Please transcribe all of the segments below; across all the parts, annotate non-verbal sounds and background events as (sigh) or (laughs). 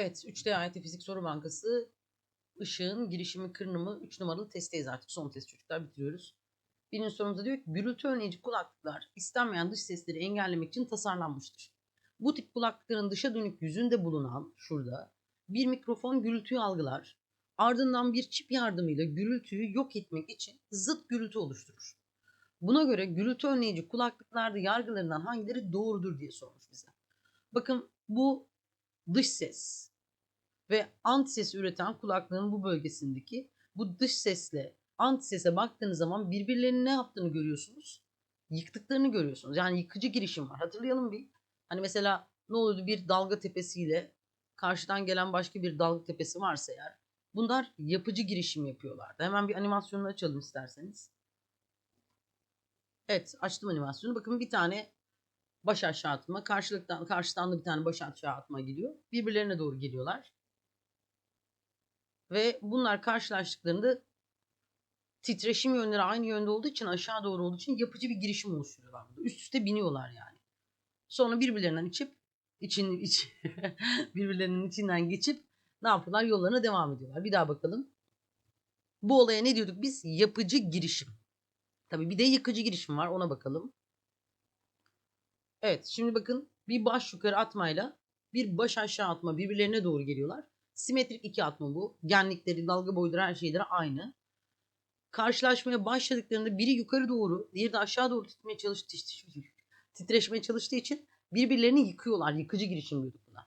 Evet, 3D AYT Fizik Soru Bankası ışığın girişimi kırınımı 3 numaralı testteyiz artık. Son test çocuklar bitiriyoruz. Birinci sorumuzda diyor ki gürültü önleyici kulaklıklar istenmeyen dış sesleri engellemek için tasarlanmıştır. Bu tip kulaklıkların dışa dönük yüzünde bulunan şurada bir mikrofon gürültüyü algılar. Ardından bir çip yardımıyla gürültüyü yok etmek için zıt gürültü oluşturur. Buna göre gürültü önleyici kulaklıklarda yargılarından hangileri doğrudur diye sormuş bize. Bakın bu dış ses ve anti ses üreten kulaklığın bu bölgesindeki bu dış sesle anti sese baktığınız zaman birbirlerinin ne yaptığını görüyorsunuz. Yıktıklarını görüyorsunuz. Yani yıkıcı girişim var. Hatırlayalım bir. Hani mesela ne oluyordu bir dalga tepesiyle karşıdan gelen başka bir dalga tepesi varsa eğer bunlar yapıcı girişim yapıyorlardı. Hemen bir animasyonunu açalım isterseniz. Evet açtım animasyonu. Bakın bir tane baş aşağı atma. Karşılıktan, karşıdan da bir tane baş aşağı atma geliyor. Birbirlerine doğru geliyorlar. Ve bunlar karşılaştıklarında titreşim yönleri aynı yönde olduğu için aşağı doğru olduğu için yapıcı bir girişim oluşturuyorlar. Burada. Üst üste biniyorlar yani. Sonra birbirlerinden içip için iç (laughs) birbirlerinin içinden geçip ne yapıyorlar? Yollarına devam ediyorlar. Bir daha bakalım. Bu olaya ne diyorduk biz? Yapıcı girişim. Tabii bir de yıkıcı girişim var. Ona bakalım. Evet şimdi bakın bir baş yukarı atmayla bir baş aşağı atma birbirlerine doğru geliyorlar. Simetrik iki atma bu. Genlikleri, dalga boyları her şeyleri aynı. Karşılaşmaya başladıklarında biri yukarı doğru, diğeri de aşağı doğru titreşmeye, çalış, titreşmeye çalıştığı için birbirlerini yıkıyorlar. Yıkıcı girişim diyorduk buna.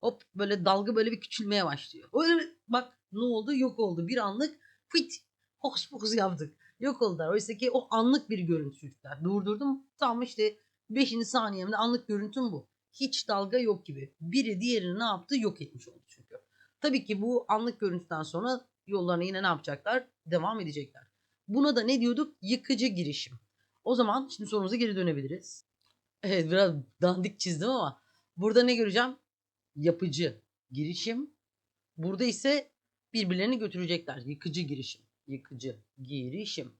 Hop böyle dalga böyle bir küçülmeye başlıyor. Öyle bak ne oldu? Yok oldu. Bir anlık fit hokus pokus yaptık. Yok oldular. Oysa ki o anlık bir görüntü çocuklar. Durdurdum. Tam işte 5. saniyemde anlık görüntüm bu. Hiç dalga yok gibi. Biri diğerini ne yaptı? Yok etmiş oldu çünkü. Tabii ki bu anlık görüntüden sonra yollarına yine ne yapacaklar? Devam edecekler. Buna da ne diyorduk? Yıkıcı girişim. O zaman şimdi sorumuza geri dönebiliriz. Evet biraz dandik çizdim ama burada ne göreceğim? Yapıcı girişim. Burada ise birbirlerini götürecekler. Yıkıcı girişim. Yıkıcı girişim.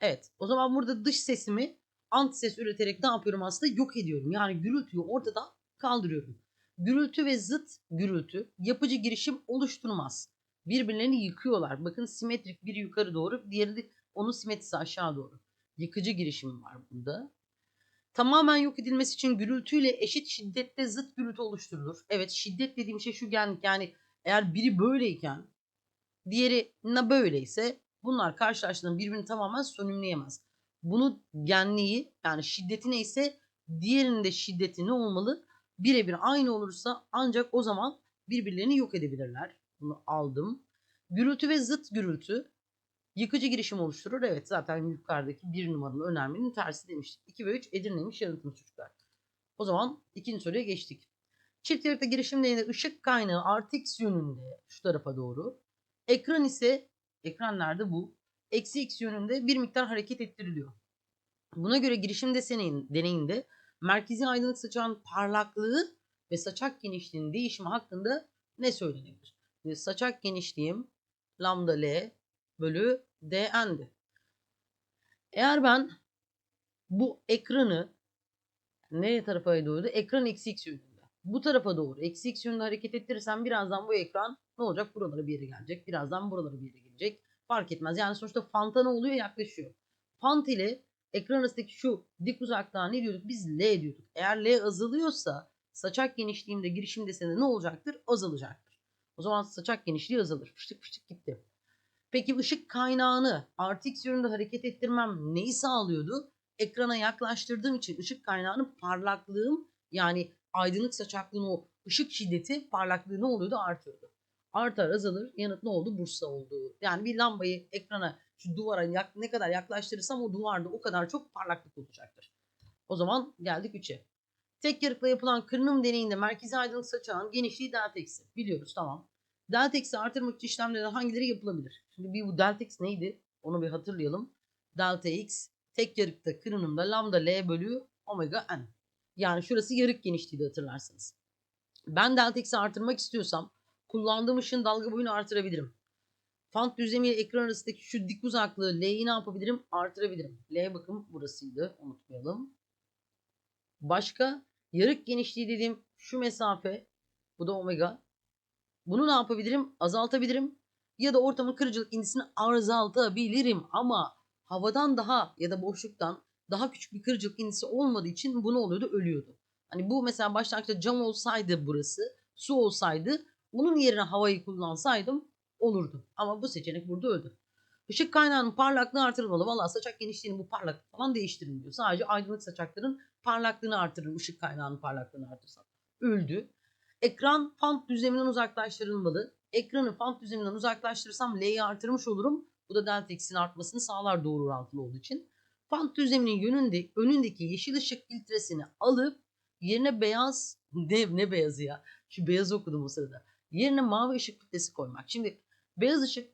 Evet o zaman burada dış sesimi anti ses üreterek ne yapıyorum aslında? Yok ediyorum. Yani gürültüyü ortadan kaldırıyorum. Gürültü ve zıt gürültü yapıcı girişim oluşturmaz. Birbirlerini yıkıyorlar. Bakın simetrik biri yukarı doğru, diğeri de onun simetrisi aşağı doğru. Yıkıcı girişim var burada. Tamamen yok edilmesi için gürültüyle eşit şiddette zıt gürültü oluşturulur. Evet şiddet dediğim şey şu genlik yani eğer biri böyleyken diğeri ne böyleyse bunlar karşılaştığında birbirini tamamen sönümleyemez. Bunu genliği yani şiddeti neyse diğerinin de şiddeti ne olmalı? Birebir aynı olursa ancak o zaman birbirlerini yok edebilirler. Bunu aldım. Gürültü ve zıt gürültü yıkıcı girişim oluşturur. Evet zaten yukarıdaki bir numaralı önermenin tersi demiştik. 2 ve 3 Edirne'miş yanıtımız çocuklar. O zaman ikinci soruya geçtik. Çift yarıkta girişim nedeniyle ışık kaynağı artı x yönünde şu tarafa doğru. Ekran ise ekran nerede bu? Eksi x yönünde bir miktar hareket ettiriliyor. Buna göre girişim deseneğin, deneyinde merkezi aydınlık saçağın parlaklığı ve saçak genişliğinin değişimi hakkında ne söylenebilir? Şimdi saçak genişliğim lambda L bölü dn'di. Eğer ben bu ekranı nereye tarafa doğru? Ekran eksi x yönünde. Bu tarafa doğru eksi x yönünde hareket ettirirsem birazdan bu ekran ne olacak? Buralara bir yere gelecek. Birazdan buralara bir yere gelecek. Fark etmez. Yani sonuçta fanta ne oluyor? Yaklaşıyor. Fant ile ekran arasındaki şu dik uzaklığa ne diyorduk? Biz L diyorduk. Eğer L azalıyorsa saçak genişliğimde girişim desene ne olacaktır? Azalacaktır. O zaman saçak genişliği azalır. Fıştık fıştık gitti. Peki ışık kaynağını artı x yönünde hareket ettirmem neyi sağlıyordu? Ekrana yaklaştırdığım için ışık kaynağının parlaklığım yani aydınlık saçaklığın o ışık şiddeti parlaklığı ne oluyordu? Artıyordu. Artar azalır yanıt ne oldu? Bursa oldu. Yani bir lambayı ekrana şu duvara yak, ne kadar yaklaştırırsam o duvarda o kadar çok parlaklık olacaktır. O zaman geldik 3'e. Tek yarıkla yapılan kırınım deneyinde merkezi aydınlık saçağın genişliği delta x'i. Biliyoruz tamam. Delta x'i artırmak için işlemlerden hangileri yapılabilir? Şimdi bir bu delta x neydi? Onu bir hatırlayalım. Delta x tek yarıkta kırınımda lambda l bölü omega n. Yani şurası yarık genişliği de hatırlarsınız. Ben delta x'i artırmak istiyorsam kullandığım ışığın dalga boyunu artırabilirim. Fant düzlemi ile ekran arasındaki şu dik uzaklığı L'yi ne yapabilirim? Artırabilirim. L bakın burasıydı. Unutmayalım. Başka yarık genişliği dediğim şu mesafe bu da omega. Bunu ne yapabilirim? Azaltabilirim. Ya da ortamın kırıcılık indisini azaltabilirim. Ama havadan daha ya da boşluktan daha küçük bir kırıcılık indisi olmadığı için bu ne oluyordu? Ölüyordu. Hani bu mesela başlangıçta cam olsaydı burası, su olsaydı bunun yerine havayı kullansaydım olurdu. Ama bu seçenek burada öldü. Işık kaynağının parlaklığı artırılmalı. Valla saçak genişliğini bu parlaklık falan değiştirilmiyor. Sadece aydınlık saçakların parlaklığını artırır. ışık kaynağının parlaklığını artırsa. Öldü. Ekran font düzleminden uzaklaştırılmalı. Ekranı font düzleminden uzaklaştırırsam L'yi artırmış olurum. Bu da delta x'in artmasını sağlar doğru orantılı olduğu için. Font düzleminin yönünde, önündeki yeşil ışık filtresini alıp yerine beyaz ne, ne beyazı ya? Şu beyazı okudum o sırada. Yerine mavi ışık filtresi koymak. Şimdi beyaz ışık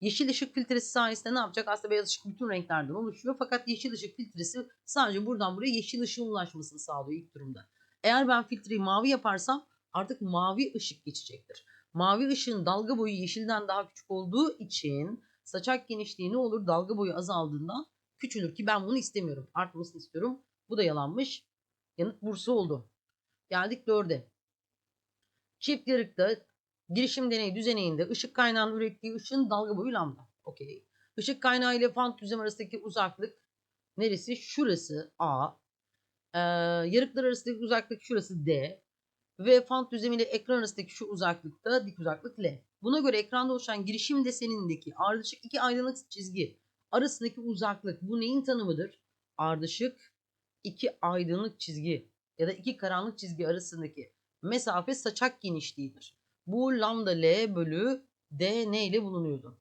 yeşil ışık filtresi sayesinde ne yapacak? Aslında beyaz ışık bütün renklerden oluşuyor. Fakat yeşil ışık filtresi sadece buradan buraya yeşil ışığın ulaşmasını sağlıyor ilk durumda. Eğer ben filtreyi mavi yaparsam artık mavi ışık geçecektir. Mavi ışığın dalga boyu yeşilden daha küçük olduğu için saçak genişliği ne olur? Dalga boyu azaldığında küçülür ki ben bunu istemiyorum. Artmasını istiyorum. Bu da yalanmış. Yanıt Bursa oldu. Geldik dörde. Çift yarıkta girişim deneyi düzeneyinde ışık kaynağının ürettiği ışığın dalga boyu lambda. Okey. Işık kaynağı ile fant düzlem arasındaki uzaklık neresi? Şurası A. Ee, yarıklar arasındaki uzaklık şurası D. Ve fant düzlemi ile ekran arasındaki şu uzaklıkta dik uzaklık L. Buna göre ekranda oluşan girişim desenindeki ardışık iki aydınlık çizgi arasındaki uzaklık bu neyin tanımıdır? Ardışık iki aydınlık çizgi ya da iki karanlık çizgi arasındaki mesafe saçak genişliğidir. Bu lambda L bölü D ne ile bulunuyordu.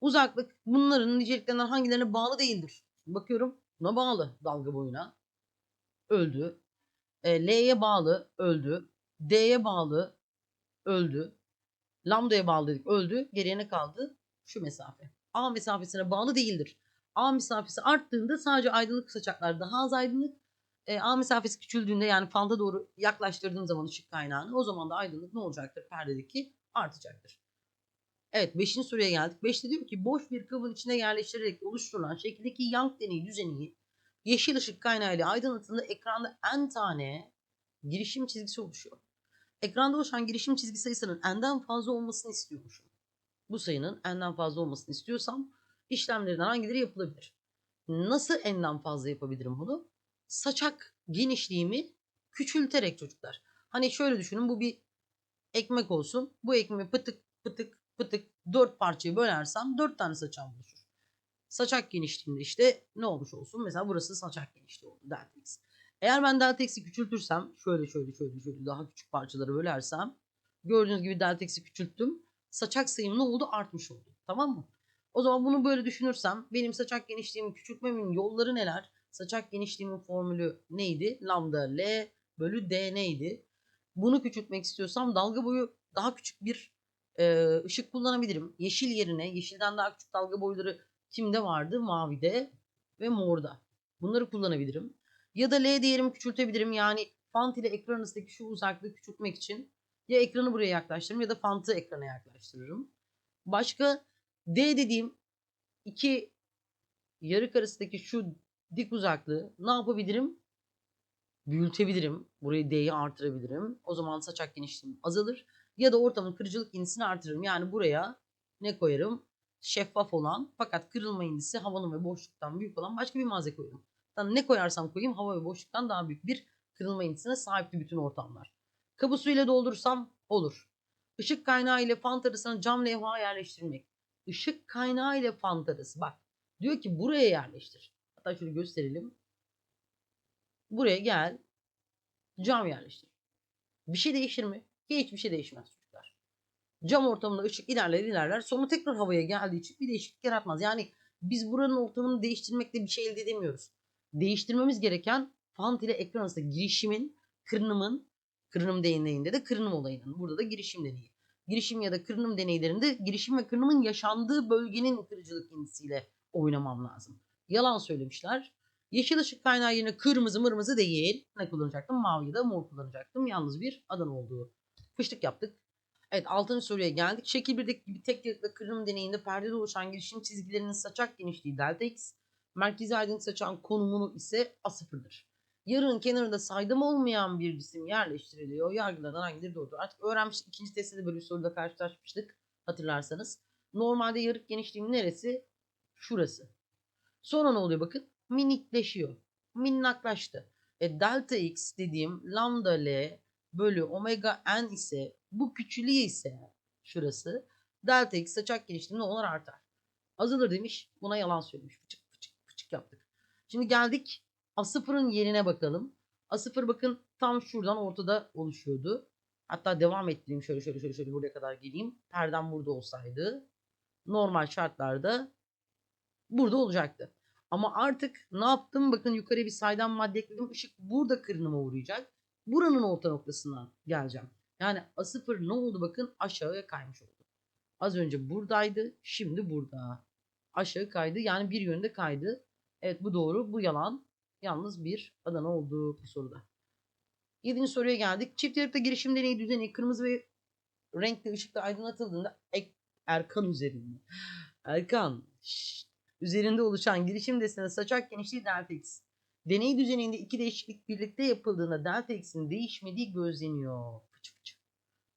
Uzaklık bunların niceliklerinden hangilerine bağlı değildir. Bakıyorum buna bağlı dalga boyuna. Öldü. E, L'ye bağlı öldü. D'ye bağlı öldü. Lambda'ya bağlı dedik öldü. Geriye ne kaldı? Şu mesafe. A mesafesine bağlı değildir. A mesafesi arttığında sadece aydınlık saçaklar daha az aydınlık. E, A mesafesi küçüldüğünde yani fanda doğru yaklaştırdığım zaman ışık kaynağını o zaman da aydınlık ne olacaktır? Perdedeki artacaktır. Evet 5. soruya geldik. 5'te diyor ki boş bir kabın içine yerleştirerek oluşturulan şekildeki Young deneyi düzeni yeşil ışık kaynağı ile aydınlatıldığında ekranda n tane girişim çizgisi oluşuyor. Ekranda oluşan girişim çizgi sayısının n'den fazla olmasını istiyormuşum. Bu sayının n'den fazla olmasını istiyorsam işlemlerden hangileri yapılabilir? Nasıl n'den fazla yapabilirim bunu? Saçak genişliğimi küçülterek çocuklar. Hani şöyle düşünün bu bir ekmek olsun. Bu ekmeği pıtık pıtık pıtık dört parçaya bölersem dört tane saçağım oluşur. Saçak genişliğinde işte ne olmuş olsun? Mesela burası saçak genişliği oldu delta. Eğer ben delta küçültürsem şöyle şöyle şöyle şöyle daha küçük parçalara bölersem gördüğünüz gibi delta küçülttüm. Saçak sayım ne oldu? Artmış oldu. Tamam mı? O zaman bunu böyle düşünürsem benim saçak genişliğimi küçültmemin yolları neler? Saçak genişliğimin formülü neydi? Lambda L bölü D neydi? Bunu küçültmek istiyorsam dalga boyu daha küçük bir e, ışık kullanabilirim. Yeşil yerine yeşilden daha küçük dalga boyları kimde vardı? Mavide ve morda. Bunları kullanabilirim. Ya da L değerimi küçültebilirim. Yani font ile ekran arasındaki şu uzaklığı küçültmek için ya ekranı buraya yaklaştırırım ya da font'u ekrana yaklaştırırım. Başka D dediğim iki yarık arasındaki şu dik uzaklığı ne yapabilirim? Büyütebilirim. Burayı D'yi artırabilirim. O zaman saçak genişliğim azalır. Ya da ortamın kırıcılık indisini artırırım. Yani buraya ne koyarım? Şeffaf olan fakat kırılma indisi havanın ve boşluktan büyük olan başka bir malzeme koyarım. Yani ne koyarsam koyayım hava ve boşluktan daha büyük bir kırılma indisine sahipti bütün ortamlar. Kabı suyla doldurursam olur. Işık kaynağı ile fant arasına cam levha yerleştirmek. Işık kaynağı ile fant arası bak. Diyor ki buraya yerleştir. Hatta şöyle gösterelim. Buraya gel. Cam yerleştir. Bir şey değişir mi? Hiçbir şey değişmez çocuklar. Cam ortamında ışık ilerler ilerler. Sonra tekrar havaya geldiği için bir değişiklik yaratmaz. Yani biz buranın ortamını değiştirmekle bir şey elde edemiyoruz. Değiştirmemiz gereken fant ile ekran arasında girişimin, kırınımın, kırınım deneyinde de kırınım olayının. Burada da girişim deneyi. Girişim ya da kırınım deneylerinde girişim ve kırınımın yaşandığı bölgenin kırıcılık indisiyle oynamam lazım. Yalan söylemişler. Yeşil ışık kaynağı yerine kırmızı mırmızı değil. Ne kullanacaktım? Mavi da mor kullanacaktım. Yalnız bir Adana olduğu. Fıştık yaptık. Evet 6. soruya geldik. Şekil 1'deki gibi tek yarıklı kırılım deneyinde perdede oluşan girişim çizgilerinin saçak genişliği delta x. Merkezi aydınlık saçağın konumunu ise A0'dır. Yarığın kenarında saydam olmayan bir cisim yerleştiriliyor. Yargılanan hangileri doğrudur? Artık öğrenmiştik. İkinci testte de böyle bir soruda karşılaşmıştık hatırlarsanız. Normalde yarık genişliği neresi? Şurası. Sonra ne oluyor bakın? Minikleşiyor. Minnaklaştı. E, delta x dediğim lambda l bölü omega n ise bu küçülüğü ise şurası delta x saçak genişliği ne olur artar. Azalır demiş. Buna yalan söylemiş. Fıçık fıçık fıçık yaptık. Şimdi geldik A0'ın yerine bakalım. A0 bakın tam şuradan ortada oluşuyordu. Hatta devam ettireyim şöyle şöyle şöyle şöyle buraya kadar geleyim. Perdem burada olsaydı normal şartlarda burada olacaktı. Ama artık ne yaptım? Bakın yukarıya bir saydam madde ekledim. Işık burada kırınıma uğrayacak. Buranın orta noktasına geleceğim. Yani A0 ne oldu bakın aşağıya kaymış oldu. Az önce buradaydı. Şimdi burada. Aşağı kaydı. Yani bir yönde kaydı. Evet bu doğru. Bu yalan. Yalnız bir Adana oldu bu soruda. Yedinci soruya geldik. Çift yarıkta girişim deneyi düzeni kırmızı ve renkli ışıkla aydınlatıldığında Erkan üzerinde. Erkan şşt, üzerinde oluşan girişim deseni saçak genişliği delta. Deney düzeninde iki değişiklik birlikte yapıldığında delta değişmediği gözleniyor. Fıçı fıçı.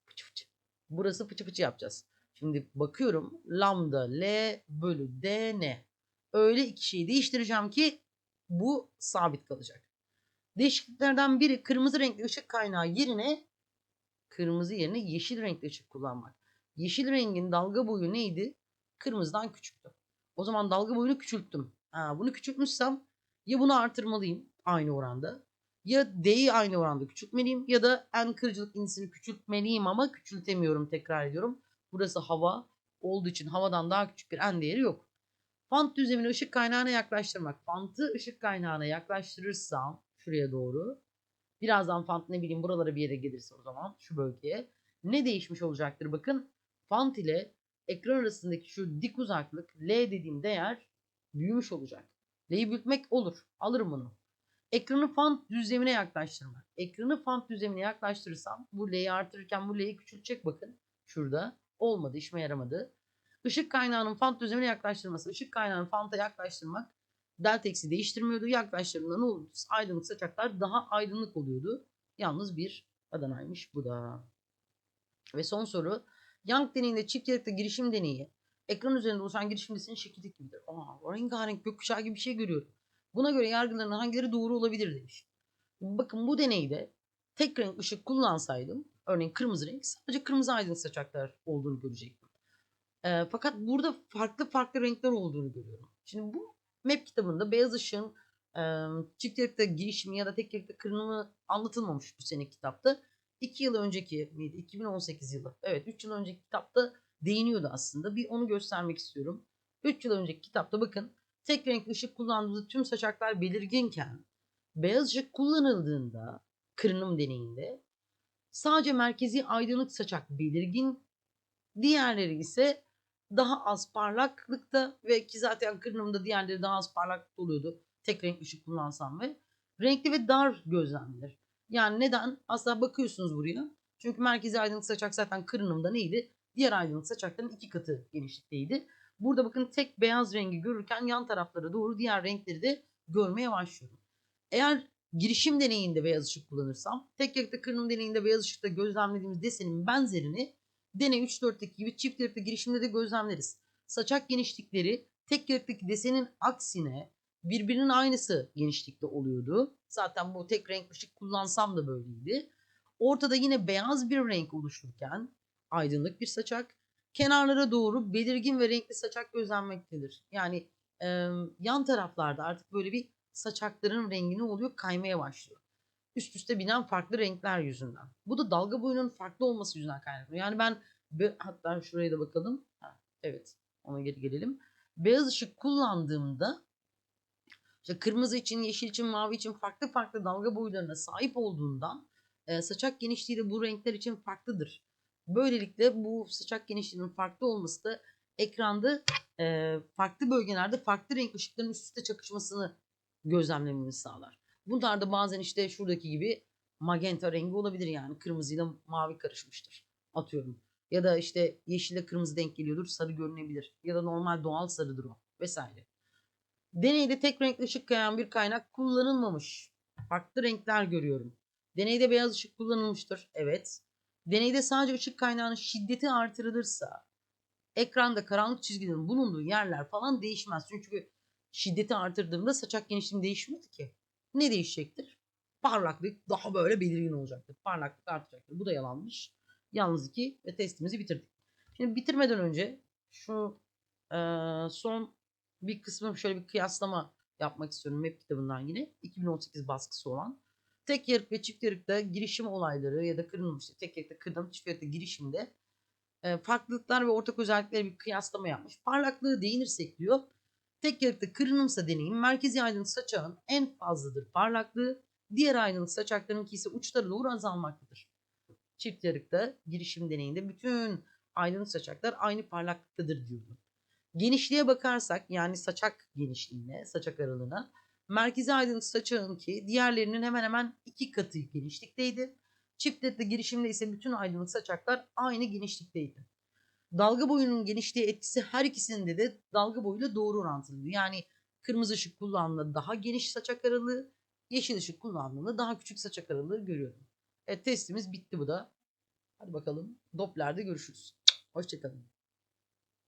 Fıçı fıçı. Burası fıçı fıçı yapacağız. Şimdi bakıyorum lambda L bölü DN. Öyle iki şeyi değiştireceğim ki bu sabit kalacak. Değişikliklerden biri kırmızı renkli ışık kaynağı yerine kırmızı yerine yeşil renkli ışık kullanmak. Yeşil rengin dalga boyu neydi? Kırmızıdan küçüktü. O zaman dalga boyunu küçülttüm. Ha, bunu küçültmüşsem ya bunu artırmalıyım aynı oranda ya D'yi aynı oranda küçültmeliyim ya da en kırıcılık indisini küçültmeliyim ama küçültemiyorum tekrar ediyorum. Burası hava olduğu için havadan daha küçük bir en değeri yok. Fant düzlemini ışık kaynağına yaklaştırmak. Fantı ışık kaynağına yaklaştırırsam şuraya doğru. Birazdan fant ne bileyim buralara bir yere gelirse o zaman şu bölgeye. Ne değişmiş olacaktır bakın. Fant ile ekran arasındaki şu dik uzaklık L dediğim değer büyümüş olacak. L'yi büyütmek olur. Alırım bunu. Ekranı font düzlemine yaklaştırmak. Ekranı font düzlemine yaklaştırırsam bu L'yi artırırken bu L'yi küçültecek bakın. Şurada. Olmadı işime yaramadı. Işık kaynağının font düzlemine yaklaştırması. Işık kaynağının fonta yaklaştırmak. Delta eksi değiştirmiyordu. Yaklaştırdığında ne oldu? Aydınlık saçaklar daha aydınlık oluyordu. Yalnız bir Adana'ymış bu da. Ve son soru. Young deneyinde çift yarıkta girişim deneyi. Ekran üzerinde oluşan girişim desinin şekillik gibidir. Aa, rengarenk gökkuşağı gibi bir şey görüyorum. Buna göre yargıların hangileri doğru olabilir demiş. Bakın bu deneyde tek renk ışık kullansaydım örneğin kırmızı renk sadece kırmızı aydınlık saçaklar olduğunu görecektim. E, fakat burada farklı farklı renkler olduğunu görüyorum. Şimdi bu map kitabında beyaz ışığın e, çift yarıkta girişimi ya da tek yarıkta kırınımı anlatılmamış bu sene kitapta. 2 yıl önceki miydi? 2018 yılı. Evet 3 yıl önceki kitapta değiniyordu aslında. Bir onu göstermek istiyorum. 3 yıl önceki kitapta bakın tek renk ışık kullandığımızda tüm saçaklar belirginken beyaz ışık kullanıldığında kırınım deneyinde sadece merkezi aydınlık saçak belirgin diğerleri ise daha az parlaklıkta ve ki zaten kırınımda diğerleri daha az parlaklıkta oluyordu. Tek renk ışık kullansam ve renkli ve dar gözlemler. Yani neden? Aslında bakıyorsunuz buraya. Çünkü merkezi aydınlık saçak zaten kırınımda neydi? Diğer aydınlık saçakların iki katı genişlikteydi. Burada bakın tek beyaz rengi görürken yan taraflara doğru diğer renkleri de görmeye başlıyorum. Eğer girişim deneyinde beyaz ışık kullanırsam tek yarıkta kırınım deneyinde beyaz ışıkta gözlemlediğimiz desenin benzerini deney 3-4'teki gibi çift yarıkta girişimde de gözlemleriz. Saçak genişlikleri tek yarıktaki desenin aksine birbirinin aynısı genişlikte oluyordu. Zaten bu tek renk ışık kullansam da böyleydi. Ortada yine beyaz bir renk oluşurken aydınlık bir saçak kenarlara doğru belirgin ve renkli saçak gözlenmektedir. Yani e, yan taraflarda artık böyle bir saçakların rengi ne oluyor? Kaymaya başlıyor. Üst üste binen farklı renkler yüzünden. Bu da dalga boyunun farklı olması yüzünden kaynaklanıyor. Yani ben hatta şuraya da bakalım. Ha, evet ona geri gelelim. Beyaz ışık kullandığımda işte kırmızı için, yeşil için, mavi için farklı farklı dalga boylarına sahip olduğundan e, saçak genişliği de bu renkler için farklıdır. Böylelikle bu saçak genişliğinin farklı olması da ekranda e, farklı bölgelerde farklı renk ışıkların üst üste çakışmasını gözlemlememizi sağlar. Bunlar da bazen işte şuradaki gibi magenta rengi olabilir yani kırmızıyla mavi karışmıştır atıyorum. Ya da işte yeşille kırmızı denk geliyordur sarı görünebilir ya da normal doğal sarıdır o vesaire. Deneyde tek renkli ışık kayan bir kaynak kullanılmamış. Farklı renkler görüyorum. Deneyde beyaz ışık kullanılmıştır. Evet. Deneyde sadece ışık kaynağının şiddeti artırılırsa ekranda karanlık çizgilerin bulunduğu yerler falan değişmez. Çünkü şiddeti artırdığımda saçak genişliğim değişmedi ki. Ne değişecektir? Parlaklık daha böyle belirgin olacaktır. Parlaklık artacaktır. Bu da yalanmış. Yalnız iki ve testimizi bitirdik. Şimdi bitirmeden önce şu eee, son bir kısmı şöyle bir kıyaslama yapmak istiyorum web kitabından yine. 2018 baskısı olan. Tek yarık ve çift yarıkta girişim olayları ya da kırılım işte tek yarıkta kırılım çift yarıkta girişimde e, farklılıklar ve ortak özellikleri bir kıyaslama yapmış. Parlaklığı değinirsek diyor. Tek yarıkta kırınımsa deneyim merkezi aydınlık saçağın en fazladır parlaklığı. Diğer aydınlık saçaklarınki ise uçları doğru azalmaktadır. Çift yarıkta girişim deneyinde bütün aydınlık saçaklar aynı parlaklıktadır diyordu. Genişliğe bakarsak yani saçak genişliğine, saçak aralığına merkezi aydınlık saçağınki diğerlerinin hemen hemen iki katı genişlikteydi. Çift ledli girişimde ise bütün aydınlık saçaklar aynı genişlikteydi. Dalga boyunun genişliği etkisi her ikisinde de dalga boyuyla doğru orantılı. Yani kırmızı ışık kullandığında daha geniş saçak aralığı, yeşil ışık kullandığında daha küçük saçak aralığı görüyorum. Evet testimiz bitti bu da. Hadi bakalım Doppler'de görüşürüz. Hoşçakalın.